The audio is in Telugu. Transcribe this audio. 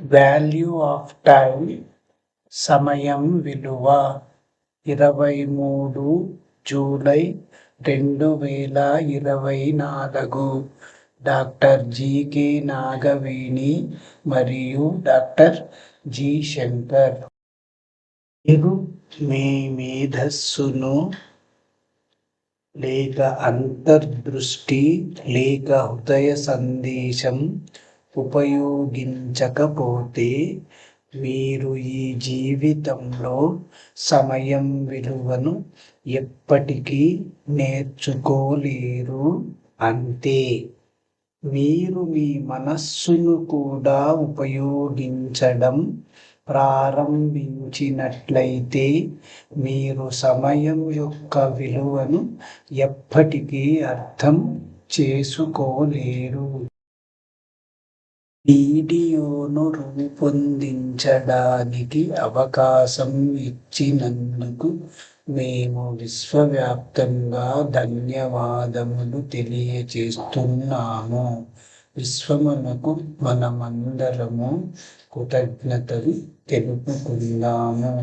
వాల్యూ ఆఫ్ టైం సమయం విలువ ఇరవై మూడు జూలై రెండు వేల ఇరవై నాలుగు డాక్టర్ జీకే నాగవేణి మరియు డాక్టర్ జి శంకర్. మీరు మీ మేధస్సును లేక అంతర్దృష్టి లేక హృదయ సందేశం ఉపయోగించకపోతే మీరు ఈ జీవితంలో సమయం విలువను ఎప్పటికీ నేర్చుకోలేరు. అంతే. మీరు మీ మనస్సును కూడా ఉపయోగించడం ప్రారంభించినట్లయితే మీరు సమయం యొక్క విలువను ఎప్పటికీ అర్థం చేసుకోలేరు. వీడియోను రూపొందించడానికి అవకాశం ఇచ్చినందుకు మేము విశ్వవ్యాప్తంగా ధన్యవాదములు తెలియచేస్తున్నాము విశ్వమునకు మనమందరము కృతజ్ఞతలు తెలుపుకుందాము.